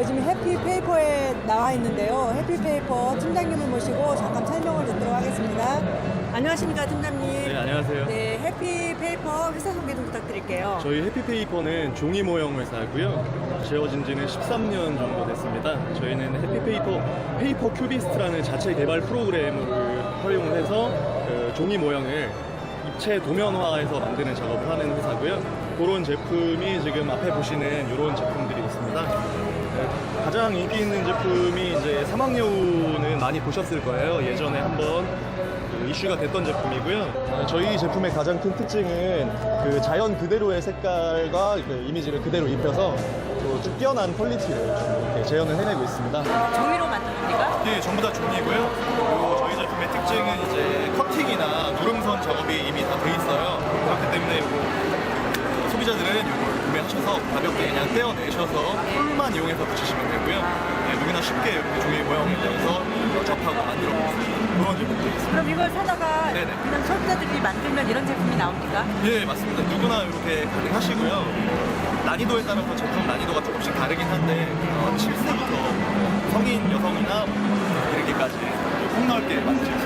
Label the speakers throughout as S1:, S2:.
S1: 요즘 해피페이퍼에 나와 있는데요. 해피페이퍼 팀장님을 모시고 잠깐 설명을 듣도록 하겠습니다. 안녕하십니까 팀장님. 네,
S2: 안녕하세요.
S1: 네, 해피페이퍼 회사 소개 좀 부탁드릴게요.
S2: 저희 해피페이퍼는 종이 모형 회사고요. 지어진 지는 13년 정도 됐습니다. 저희는 해피페이퍼 페이퍼 큐비스트라는 자체 개발 프로그램을 활용해서 그 종이 모형을 입체 도면화해서 만드는 작업을 하는 회사고요. 그런 제품이 지금 앞에 보시는 이런 제품들이 있습니다. 네, 가장 인기 있는 제품이 이제 사막여우는 많이 보셨을 거예요. 예전에 한번 그 이슈가 됐던 제품이고요. 저희 제품의 가장 큰 특징은 그 자연 그대로의 색깔과 그 이미지를 그대로 입혀서 또 뛰어난 퀄리티를 좀 이렇게 재현을 해내고 있습니다.
S1: 종이로 만든 겁니까?
S2: 이게 전부 다 종이고요. 구매하셔서 가볍게 그냥 떼어내셔서 폴만 이용해서 붙이시면 되고요. 네, 누구나 쉽게 이렇게 종이 모형에 대해서 접하고 만들어 있는 그런 제품들이 있습니다. 그럼
S1: 이걸 사다가 네네. 그냥 소비자들이 만들면 이런 제품이 나옵니까?
S2: 예, 맞습니다. 누구나 이렇게 가능하시고요. 난이도에 따라서 제품 난이도가 조금씩 다르긴 한데 어, 7세부터 성인 여성이나 이렇게까지 폭넓게 만드실 수 있습니다.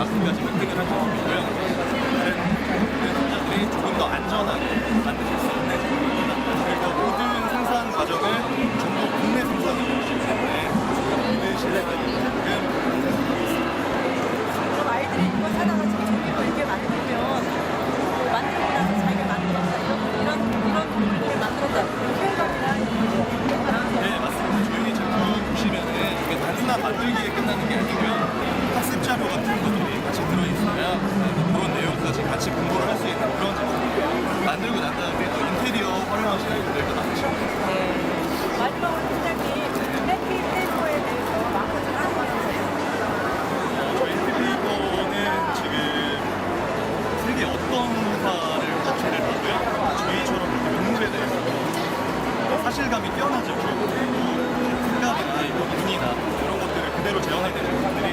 S2: 인증 마크까지 획득을 한 제품이고요. 그래서 소비자들이 조금 더 안전하게 만들고 난 다음에 또 인테리어 활용하시는 분들도 많으시고.
S1: 마지막으로 팀장님 해피페이퍼에 대해서 마케팅 하는 거 주세요.
S2: 저희 해피페이퍼는 지금 세계 어떤 회사를 업체를 봐도요. 저희처럼 이렇게 명물에 대해서 사실감이 뛰어나죠. 그리고 생각이나 이런 눈이나 이런 것들을 그대로 재현할 때 제품들이